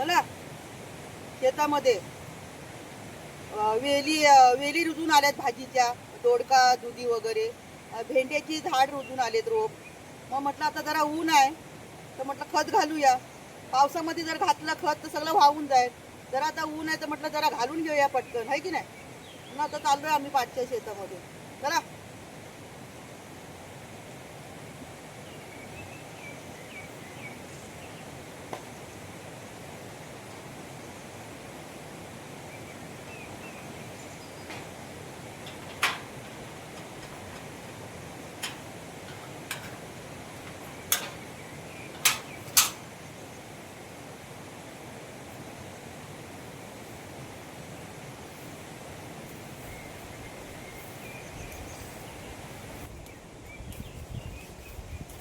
चला. शेतामध्ये. वेली वेली रुजून आल्यात भाजीच्या. दोडका दुधी वगैरे. भेंड्याची झाड रुजून आलेत रोप. मग म्हटलं आता जरा ऊन आहे. तर म्हटलं खत घालूया. पावसामध्ये जर घातलं खत तर सगळं वाहून जाईल. जरा आता ऊन आहे तर म्हटलं जरा घालून घेऊया पटकन. आहे की नाही? मग आता चाललोय आम्ही पाचच्या शेतामध्ये. चला.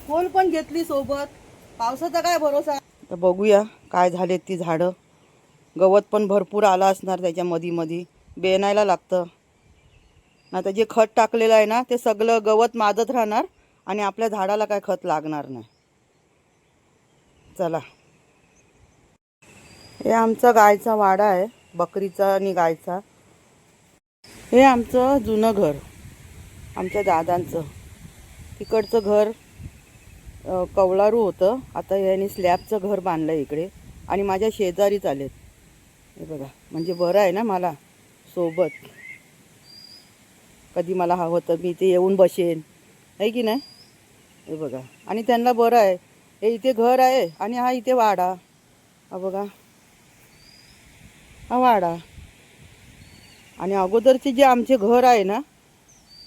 खोल पण घेतली सोबत. पावसाचा काय भरोसा? तर बघूया काय झालेत ती झाडं. गवत पण भरपूर आलं असणार त्याच्या मधी मधी. बेनायला लागतं. आता जे खत टाकलेलं आहे ना ते सगळं गवत माजत राहणार आणि आपल्या झाडाला काय खत लागणार नाही. चला. हे आमचा गायचा वाडा आहे बकरीचा आणि गायचा. हे आमचं जुनं घर. आमच्या दादांचं. तिकडचं घर कवळारू होतं. आता यांनी स्लॅबचं घर बांधलं इकडे. आणि माझ्या शेजारीच आलेत. हे बघा. म्हणजे बरं आहे ना मला? सोबत. कधी मला हवं तर मी इथे येऊन बसेन. आहे की नाही? हे बघा. आणि त्यांना बरं आहे. हे इथे घर आहे आणि हा इथे वाडा. हा बघा. हा वाडा. आणि अगोदरचे जे आमचे घर आहे ना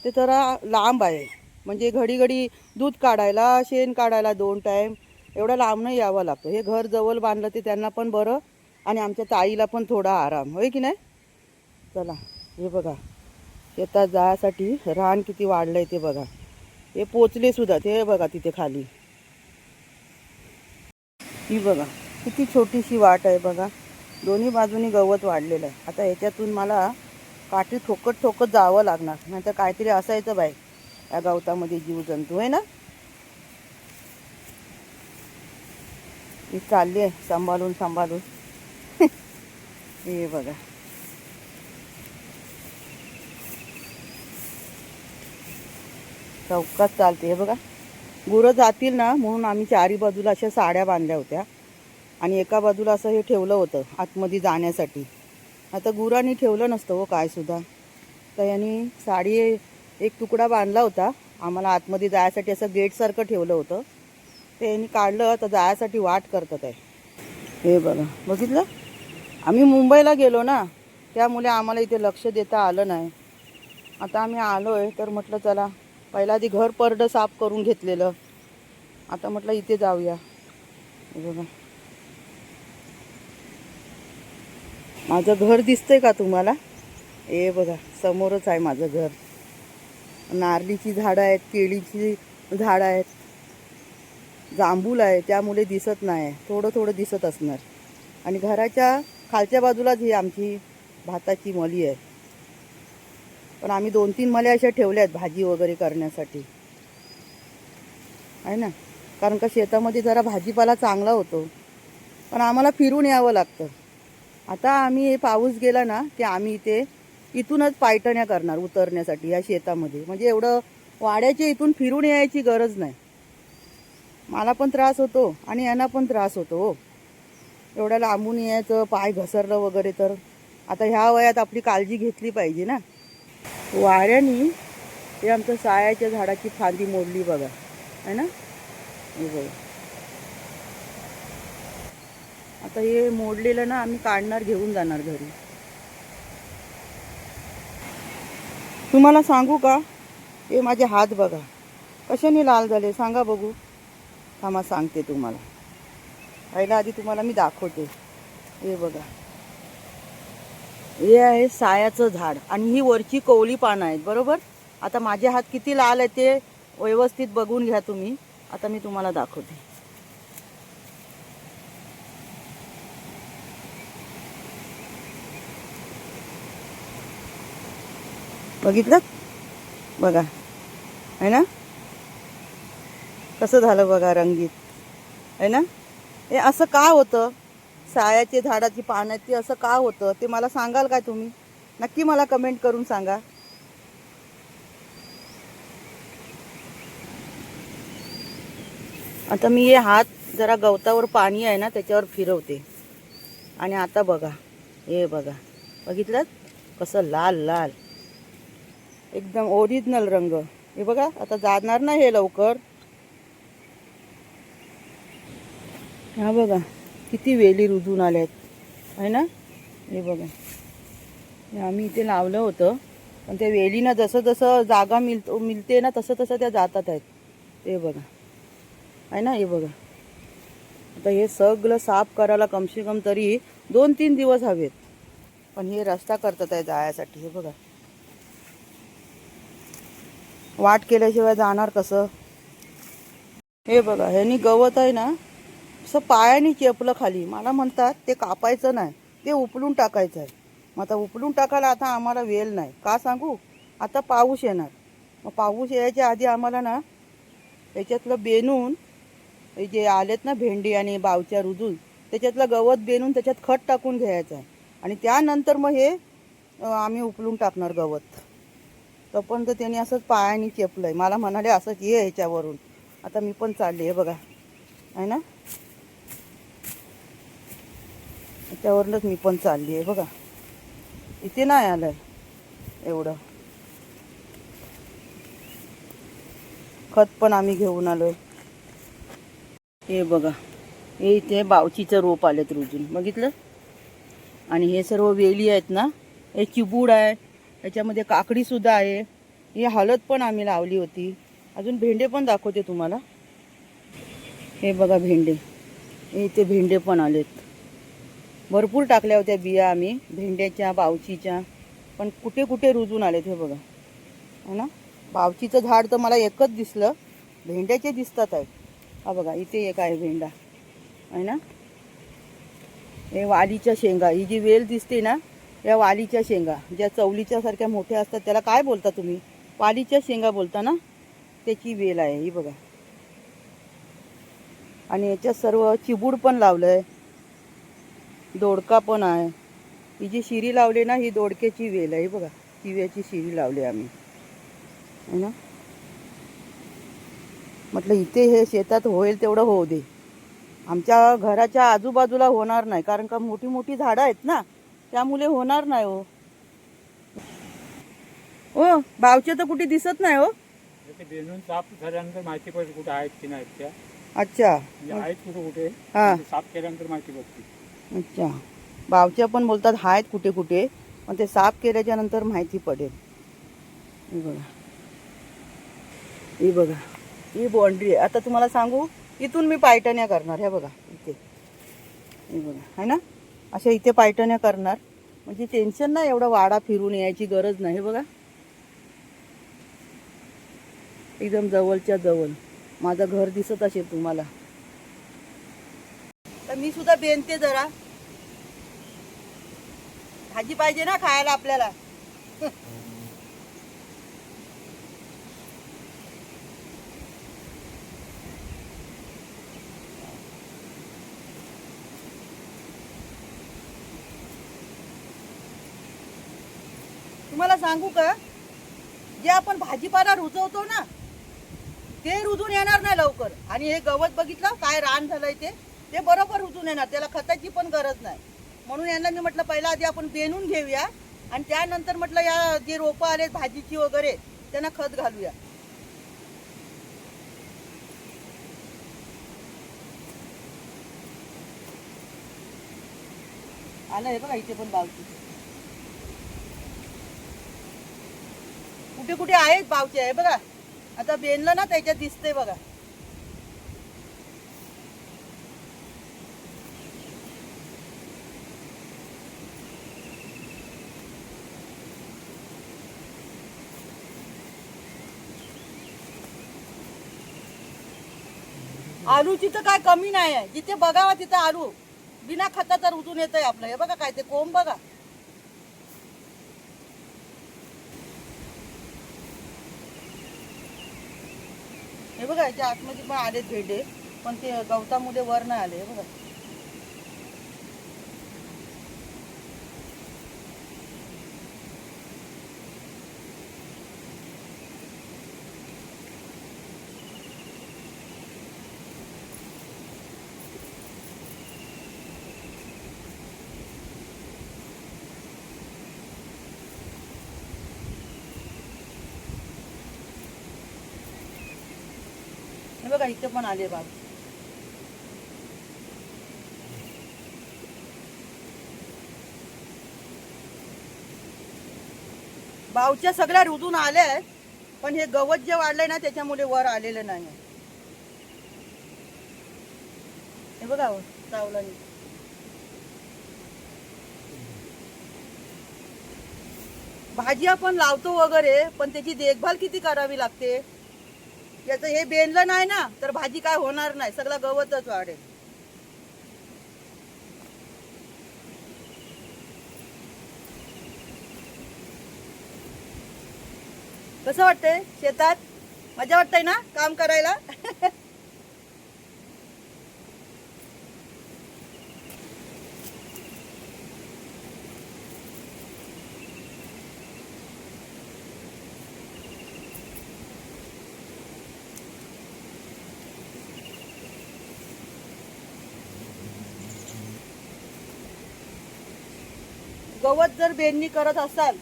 ते जरा लांब आहे. म्हणजे घडी घडी दूध काढायला शेण काढायला दोन टाईम एवढं लांबनं यावं लागतं. हे घर जवळ बांधलं ते त्यांना पण बरं आणि आमच्या ताईला पण थोडा आराम. होय की नाही? चला हे बघा. शेतात जायसाठी रान किती वाढलं आहे ते बघा. हे पोचले सुद्धा ते बघा तिथे खाली. ही बघा किती छोटीशी वाट आहे बघा. दोन्ही बाजूनी गवत वाढलेलं आहे. आता ह्याच्यातून मला काठी ठोकत ठोकत जावं लागणार. नाहीतर काहीतरी असायचं बाई. या गवतामध्ये जीवजंतू आहे ना? ही चालली आहे सांभाळून सांभाळून. हे बघा. चौकात चालते हे बघा. गुरं जातील ना म्हणून आम्ही चारी बाजूला अशा साड्या बांधल्या होत्या. आणि एका बाजूला असं हे ठेवलं होतं आतमध्ये जाण्यासाठी. आता गुरांनी ठेवलं नसतं हो काय सुद्धा. तर यांनी साडी एक तुकडा बांधला होता. आम्हाला आतमध्ये जायसाठी असं गेटसारखं ठेवलं होतं. ते यांनी काढलं तर जायसाठी वाट करतात आहे. हे बघा बघितलं? आम्ही मुंबईला गेलो ना त्यामुळे आम्हाला इथे लक्ष देता आलं नाही. आता आम्ही आलो आहे तर म्हटलं चला पहिला आधी घर परडं साफ करून घेतलेलं. आता म्हटलं इथे जाऊया. बघा. माझं घर दिसतंय का तुम्हाला? ए बघा समोरच आहे माझं घर. नारळीची झाडं आहेत केळीची झाडं आहेत. जांभूल आहे त्यामुळे दिसत नाही. थोडं थोडं दिसत असणार. आणि घराच्या खालच्या बाजूलाच ही आमची भाताची मली आहे. पण आम्ही दोन तीन मल्या अशा ठेवल्या आहेत भाजी वगैरे करण्यासाठी. आहे ना? कारण का शेतामध्ये जरा भाजीपाला चांगला होतो. पण आम्हाला फिरून यावं लागतं. आता आम्ही हे पाऊस गेला ना की आम्ही इथे इथूनच पायटण्या करणार उतरण्यासाठी या शेतामध्ये. म्हणजे एवढं वाड्याच्या इथून फिरून यायची गरज नाही. मला पण त्रास होतो आणि यांना पण त्रास होतो हो. एवढ्या लांबून यायचं पाय घसरलं वगैरे तर. आता ह्या वयात आपली काळजी घेतली पाहिजे ना. वाऱ्याने हे आमचं सायाच्या झाडाची फांदी मोडली बघा. आहे ना? हे बघा. आता हे मोडलेलं ना आम्ही काढणार घेऊन जाणार घरी. तुम्हाला सांगू का? हे माझे हात बघा. कशाने लाल झाले? सांगा बघू. थांबा सांगते तुम्हाला. पहिला आधी तुम्हाला मी दाखवते. हे बघा. हे आहे सायाचं झाड आणि ही वरची कोवळी पानं आहेत बरोबर? आता माझे हात किती लाल आहेत ते व्यवस्थित बघून घ्या तुम्ही. आता मी तुम्हाला दाखवते. बघितलं? बघा. आहे ना? कसं झालं बघा रंगीत. आहे ना? हे असं का होतं? सायाचे झाडाची पाण्याची असं का होतं? ते मला सांगाल काय तुम्ही? नक्की मला कमेंट करून सांगा. आता मी हे हात जरा गवतावर पाणी आहे ना त्याच्यावर फिरवते. आणि आता बघा. हे बघा. बघितलं? कसं लाल लाल. एकदम ओरिजिनल रंग. हे बघा आता जाणार ना हे लवकर? हा बघा किती वेली रुजून आल्यात. आहे ना? हे बघा. हे आम्ही इथे लावलं होतं पण त्या वेलीनं जसं जसं जागा मिळतो मिळते ना तसं तसं त्या जातात आहेत. ते बघा. आहे ना? हे बघा. आता हे सगळं साफ करायला कमसे कम तरी दोन तीन दिवस हवेत. पण हे रस्ता करतात आहे जायसाठी. हे बघा. वाट केल्याशिवाय जाणार कसं? हे बघा ह्यानी गवत आहे ना असं पायाने चेपलं खाली. मला म्हणतात ते कापायचं नाही ते उपलून टाकायचं आहे. मग आता उपलून टाकायला आता आम्हाला वेल नाही. का सांगू? आता पाऊस येणार. मग पाऊस यायच्या आधी आम्हाला ना याच्यातलं बेनून जे आलेत ना भेंडी आणि बावच्या रुजून त्याच्यातलं गवत बेनून त्याच्यात खत टाकून घ्यायचं आहे. आणि त्यानंतर मग हे आम्ही उपलून टाकणार गवत. तोपर्यंत त्यांनी असंच पायाने चेपलं आहे मला म्हणाले असंच ये ह्याच्यावरून आता मी पण चालले आहे बघा. आहे ना? ह्याच्यावरूनच मी पण चालली आहे बघा. इथे नाही आलं आहे एवढं. खत पण आम्ही घेऊन आलो हे बघा. हे इथे बावचीचं रोप आलेत रुजून. बघितलं? आणि हे सर्व वेली आहेत ना? हे चिबूड आहे याच्यामध्ये काकडीसुद्धा आहे. ही हळद पण आम्ही लावली होती. अजून भेंडे पण दाखवते तुम्हाला. हे बघा भेंडे. हे इथे भेंडे पण आलेत. भरपूर टाकल्या होत्या बिया आम्ही भेंड्याच्या बावचीच्या. पण कुठे कुठे रुजून आलेत हे बघा. है ना? बावचीचं झाड तर मला एकच दिसलं. भेंड्याचे दिसतात आहे. हा बघा इथे एक आहे भेंडा. आहे ना? हे वालीच्या शेंगा. ही जी वेल दिसते ना या वालीच्या शेंगा ज्या चवलीच्या सारख्या मोठ्या असतात त्याला काय बोलता तुम्ही? वालीच्या शेंगा बोलता ना? त्याची वेल आहे ही बघा. आणि याच्यात सर्व चिबूड पण लावलं आहे दोडका पण आहे. ही जी शिरी लावली ना ही दोडक्याची वेल आहे बघा. चिव्याची शिरी लावली आम्ही. है ना? म्हटलं इथे हे शेतात होईल तेवढं होऊ दे. आमच्या घराच्या आजूबाजूला होणार नाही कारण का मोठी मोठी झाडं आहेत ना? त्यामुळे होणार नाही हो. हो बावचे तर कुठे दिसत नाही हो. ते बेनून साफ झाल्यानंतर माहिती पडते कुठे आहेत की नाहीत त्या. अच्छा. म्हणजे आहेत कुठे कुठे? हा. ते साफ केल्यानंतर माहिती पडते. अच्छा. बावच्या पण बोलतात आहेत कुठे कुठे? पण ते साफ केल्याच्यानंतर माहिती पडेल. हे बघा. ही बघा. ही बाउंड्री आहे. आता तुम्हाला सांगू इथून मी पायटण्या करणार. हे बघा इथे. हे बघा. आहे ना? अशा इथे पायटण्या करणार. म्हणजे टेन्शन नाही एवढा वाडा फिरून यायची गरज नाही. बघा. एकदम जवळच्या जवळ. माझं घर दिसत असेल तुम्हाला. तर मी सुद्धा बेनते जरा. भाजी पाहिजे ना खायला आपल्याला. तुम्हाला सांगू का? जे आपण भाजीपाला रुजवतो ना ते रुजून येणार नाही लवकर. आणि हे गवत बघितलं काय रान झालंय ते? ते बरोबर रुजून येणार त्याला खताची पण गरज नाही. म्हणून यांना मी म्हटलं पहिला आधी आपण बेनून घेऊया आणि त्यानंतर म्हटलं या जे रोपं आले भाजीची वगैरे त्यांना खत घालूया. आलं हे बघा इथे पण बावची कुठे कुठे आहेत पावचे आहे बघा. आता बेनलं ना त्याच्यात दिसते बघा. आलूची तर काय कमी नाही आहे. जिथे बघावा तिथे आलू. बिना खताचा रुजून येत आहे आपलं. हे बघा काय ते कोंब बघा. हे बघा याच्या आतमध्ये पण आलेत भेंडे पण ते गवतामध्ये वर नाही आले हे बघा. बघा इथे पण आले बाग. बावच्या सगळ्या रुजून आल्या आहेत पण हे गवत जे वाढलंय ना त्याच्यामुळे वर आलेलं नाही हे बघा चावला भाजी आपण लावतो वगैरे पण त्याची देखभाल किती करावी लागते? याचं हे बेनलं नाही ना तर भाजी काय होणार नाही सगळं गवतच वाढेल. कसं वाटतंय शेतात? मजा वाटतंय ना काम करायला? गवत जर बेरणी करत असाल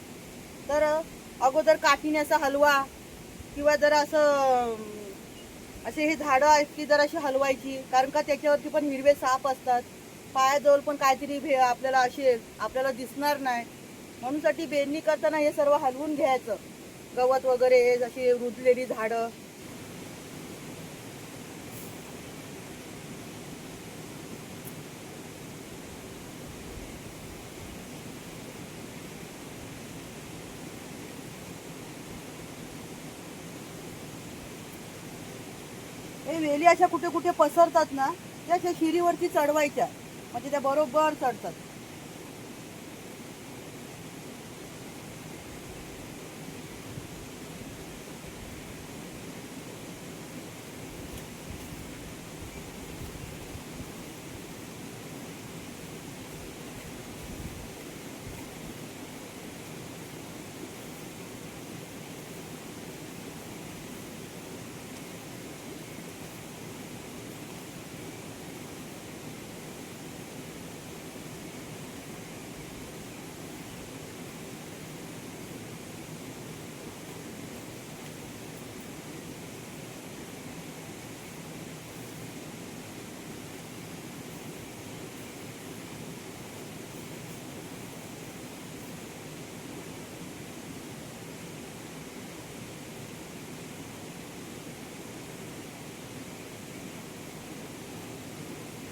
तर अगोदर काठीण्याचा हलवा किंवा जरा असं असे हे झाडं आहेत की जर अशी हलवायची कारण का त्याच्यावरती पण हिरवे साप असतात. पायाजवळ पण काहीतरी भे आपल्याला असेल आपल्याला दिसणार नाही. म्हणूनसाठी बेनणी करताना हे सर्व हलवून घ्यायचं. गवत वगैरे हे जशी रुजलेली झाडं. हे वेली अशा कुठे कुठे पसरतात ना त्या अशा शिरीवरती चढवायच्या. म्हणजे त्या बरोबर चढतात.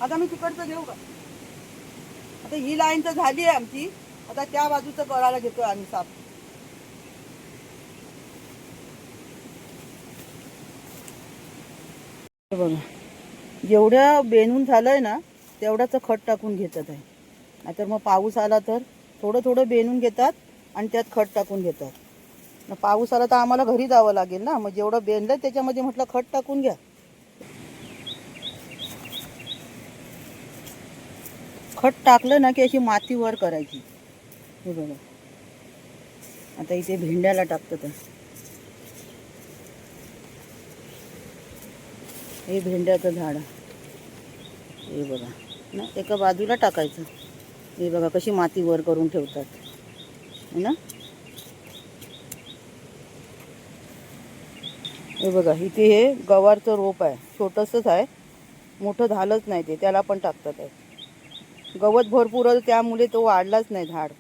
आता मी तिकडचं घेऊ का? आता ही लाईन तर झाली आहे आमची. आता त्या बाजूचं करायला घेतोय आम्ही साप. हे बघा. जेवढ्या बेनून झालंय ना तेवढ्याच खत टाकून घेतात आहे. नाहीतर मग पाऊस आला तर थोडं थोडं बेनून घेतात आणि त्यात खत टाकून घेतात. पाऊस आला तर आम्हाला घरी जावं लागेल ना? मग जेवढं बेनलं त्याच्यामध्ये म्हटलं खत टाकून घ्या. खत टाकलं ना की अशी माती वर करायची. हे बघा. आता इथे भेंड्याला टाकतात. तर हे भेंड्याचं झाड. हे बघा. ना एका बाजूला टाकायचं. हे बघा कशी माती वर करून ठेवतात. है ना? हे बघा इथे हे गवारचं रोप आहे. छोटंसंच आहे. मोठं झालंच नाही ते. त्याला पण टाकतात. आहे गवत भरपूर होतं त्यामुळे तो वाढलाच नाही झाड.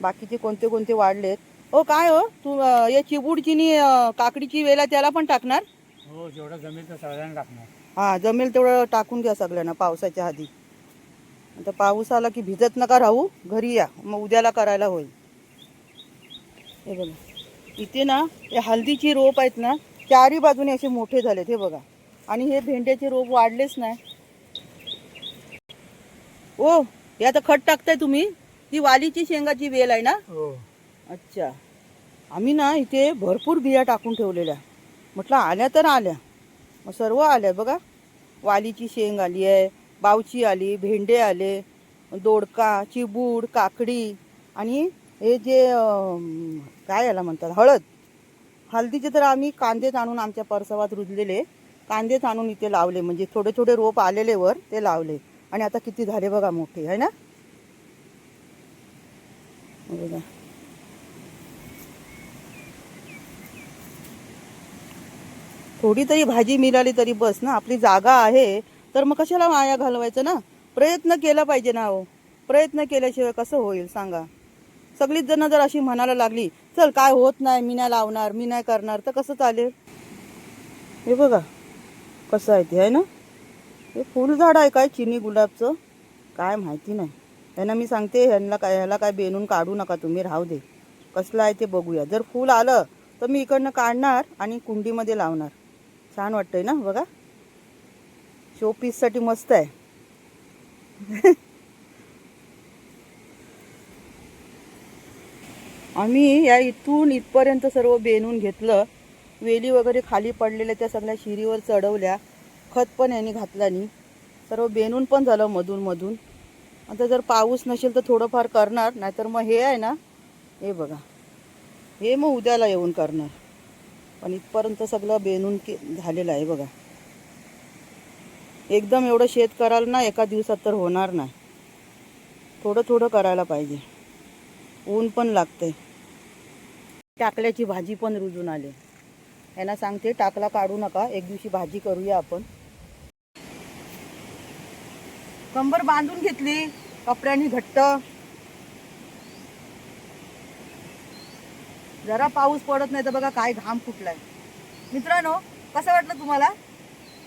बाकीचे कोणते कोणते वाढलेत? हो काय हो? तू अं, या चिबूडची नी काकडीची वेला त्याला पण टाकणार? हो जेवढं जमेल तर सगळ्यांना टाकणार. हा जमेल तेवढं टाकून घ्या सगळ्यांना पावसाच्या आधी. आता पाऊस आला की भिजत नका राहू घरी या मग उद्याला करायला होईल. हे बघा इथे ना हे हल्दीची रोप आहेत ना चारी बाजूने असे मोठे झालेत हे बघा. आणि हे भेंड्याचे रोप वाढलेच नाही. ओ हे आता खत टाकताय तुम्ही? ती वालीची शेंगाची वेल आहे ना? हो. अच्छा. आम्ही ना इथे भरपूर बिया टाकून ठेवलेल्या. म्हटलं आल्या तर आल्या. मग सर्व आल्या बघा. वालीची शेंग आली आहे बावची आली भेंडे आले दोडका चिबूड काकडी आणि हे जे काय याला म्हणतात हळद. हळदीचे तर आम्ही कांदेच आणून आमच्या परसवात रुजलेले. कांदेच आणून इथे लावले. म्हणजे थोडे थोडे रोप आलेले वर ते लावले. आणि आता किती झाले बघा मोठे आहे ना? बघा. थोडी तरी भाजी मिळाली तरी बस ना आपली जागा आहे. तर मग कशाला माया घालवायचं ना? प्रयत्न केला पाहिजे ना हो. प्रयत्न केल्याशिवाय कसं होईल सांगा. सगळीच जण जर अशी म्हणायला लागली चल काय होत नाही मी नाही लावणार मी नाही करणार तर कसं चालेल? हे बघा कसं आहे ते आहे ना? हे फुलझाड आहे काय चिनी गुलाबचं? काय माहिती नाही. यांना मी सांगते ह्यांना काय ह्याला काय बेनून काढू नका तुम्ही राहू दे. कसलं आहे ते बघूया. जर फूल आलं तर मी इकडनं काढणार आणि कुंडीमध्ये लावणार. छान वाटतंय ना बघा. शोपीससाठी मस्त आहे. आम्ही या इथून इथपर्यंत सर्व बेनून घेतलं. वेली वगैरे खाली पडलेल्या त्या सगळ्या शिरीवर चढवल्या. खत पण यांनी घातला नाही. सर्व बेनून पण झालं मधून मधून. आता जर पाऊस नसेल तर थोडंफार करणार नाहीतर मग हे आहे ना हे बघा. हे मग उद्याला येऊन करणार. पण इथपर्यंत सगळं बेनून के झालेलं आहे बघा. एकदम एवढं शेत कराल ना एका दिवसात तर होणार नाही. थोडं थोडं करायला पाहिजे. ऊन पण लागते टाकल्याची भाजी पण रुजून आले. यांना सांगते टाकला काढू नका. एक दिवशी भाजी करूया आपण. कंबर बांधून घेतली. कपड्यांनी घट्ट. जरा पाऊस पडत नाही तर बघा काय घाम फुटलाय. मित्रांनो कसं वाटलं तुम्हाला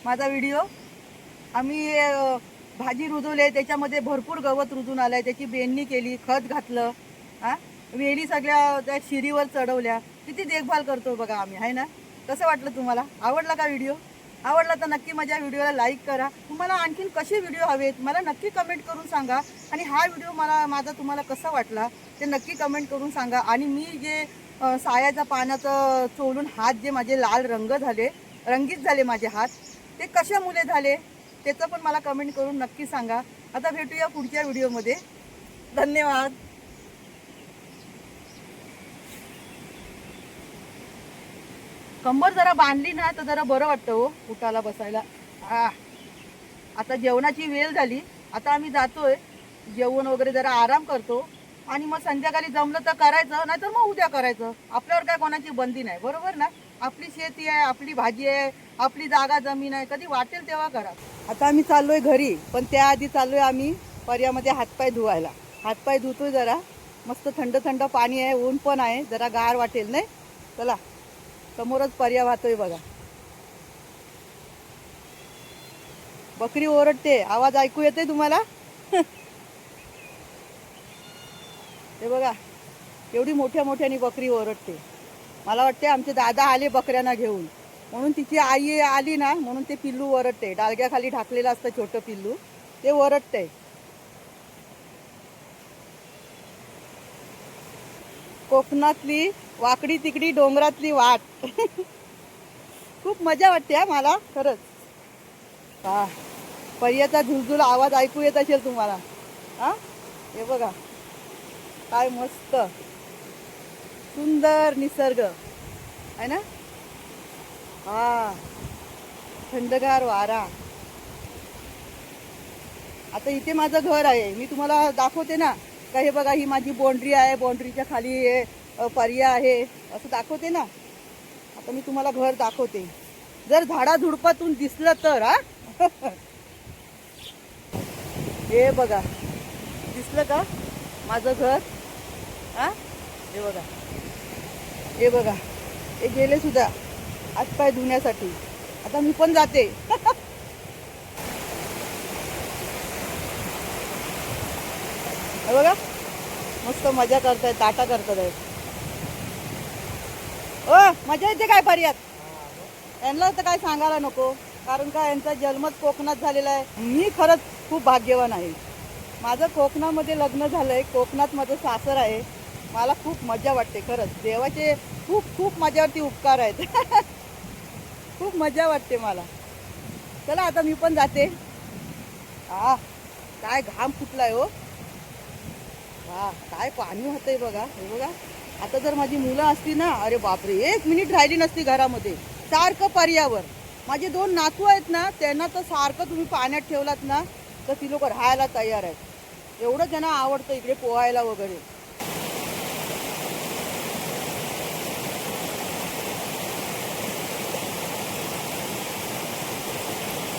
माझा व्हिडिओ? आम्ही भाजी रुजवले त्याच्यामध्ये भरपूर गवत रुजून आलंय. त्याची बेंडणी केली खत घातलं. हां? वेली सगळ्या त्या शिरीवर चढवल्या. किती देखभाल करतो बघा आम्ही आहे ना? कसं वाटलं तुम्हाला? आवडला का व्हिडिओ? आवडला तर नक्की माझ्या व्हिडिओला लाईक करा. तुम्हाला आणखीन कसे व्हिडिओ हवेत मला नक्की कमेंट करून सांगा. आणि हा व्हिडिओ मला माझा तुम्हाला कसा वाटला ते नक्की कमेंट करून सांगा. आणि मी जे सायाच्या पानाचं चोळून हात जे माझे लाल रंग झाले रंगीत झाले माझे हात ते कशामुळे झाले त्याचं पण मला कमेंट करून नक्की सांगा. आता भेटूया पुढच्या व्हिडिओमध्ये धन्यवाद. कंबर जरा बांधली ना तर जरा बरं वाटतं हो उठाला बसायला. आ आता जेवणाची वेळ झाली. आता आम्ही जातोय. जेवण वगैरे जरा आराम करतो. आणि मग संध्याकाळी जमलं तर करायचं नाहीतर मग उद्या करायचं. आपल्यावर काय कोणाची बंदी नाही बरोबर ना? आपली शेती आहे आपली भाजी आहे आपली जागा जमीन आहे. कधी वाटेल तेव्हा करा. आता आम्ही चाललोय घरी पण त्याआधी चाललोय आम्ही पर्यामध्ये हातपाय धुवायला. हातपाय धुतोय जरा. मस्त थंड थंड पाणी आहे ऊन पण आहे. जरा गार वाटेल नाही? चला. समोरच पर्या वाहतोय बघा. बकरी ओरडते आवाज ऐकू येते तुम्हाला? हे बघा एवढी मोठ्या मोठ्याने बकरी ओरडते. मला वाटते आमचे दादा आले बकऱ्यांना घेऊन. म्हणून तिची आई आली ना म्हणून ते पिल्लू ओरडते. डालग्याखाली ढाकलेलं असतं छोटं पिल्लू. ते ओरडते. कोकणातली वाकडी तिकडी डोंगरातली वाट. खूप मजा वाटते हा मला खरंच. हा पर्याचा झुलझुल आवाज ऐकू येत असेल तुम्हाला. हा? हे बघा. काय मस्त. सुंदर निसर्ग. आहे ना? हा. थंडगार वारा. आता इथे माझं घर आहे. मी तुम्हाला दाखवते ना. का हे बघा ही माझी बाउंड्री आहे. बाउंड्रीच्या खाली आहे पर्या आहे असं दाखवते ना? आता मी तुम्हाला घर दाखवते. जर झाडाझुडपातून दिसलं तर हा? हे बघा. दिसलं का? माझं घर? हा? हे बघा. हे बघा. हे गेले सुद्धा. आजपाय धुण्यासाठी. आता मी पण जाते. हे बघा. मस्त मजा करतायत ताटा करतात आहेत ओ मजा येते काय पर्यात? यांना तर काय सांगायला नको. कारण का यांचा जन्मच कोकणात झालेला आहे. मी खरंच खूप भाग्यवान आहे. माझं कोकणामध्ये लग्न झालंय. कोकणात माझं सासर आहे. मला खूप मजा वाटते खरंच. देवाचे खूप खूप माझ्यावरती उपकार आहेत. खूप मजा वाटते मला. चला आता मी पण जाते. हा काय घाम फुटलाय हो. वा काय पाणी होतंय बघा. हे बघा. आता जर माझी मुलं असती ना अरे बापरे एक मिनिट राहिली नसती घरामध्ये. सारखं पर्यावर. माझे दोन नातू आहेत ना त्यांना तर सारखं तुम्ही पाण्यात ठेवलात ना तर ती लोक राहायला तयार आहेत. एवढं त्यांना आवडतं इकडे पोहायला वगैरे.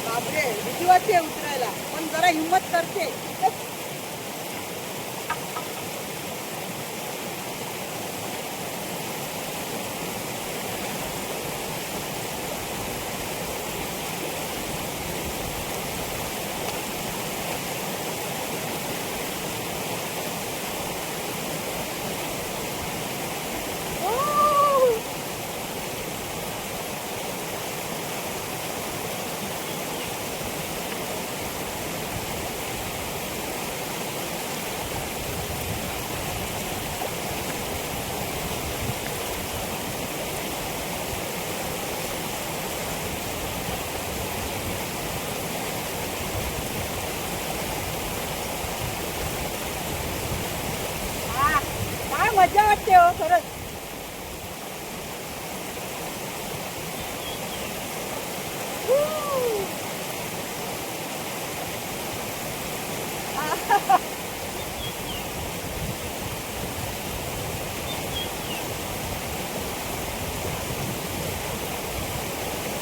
बापरे भीती वाटते उतरायला. पण जरा हिंमत करते.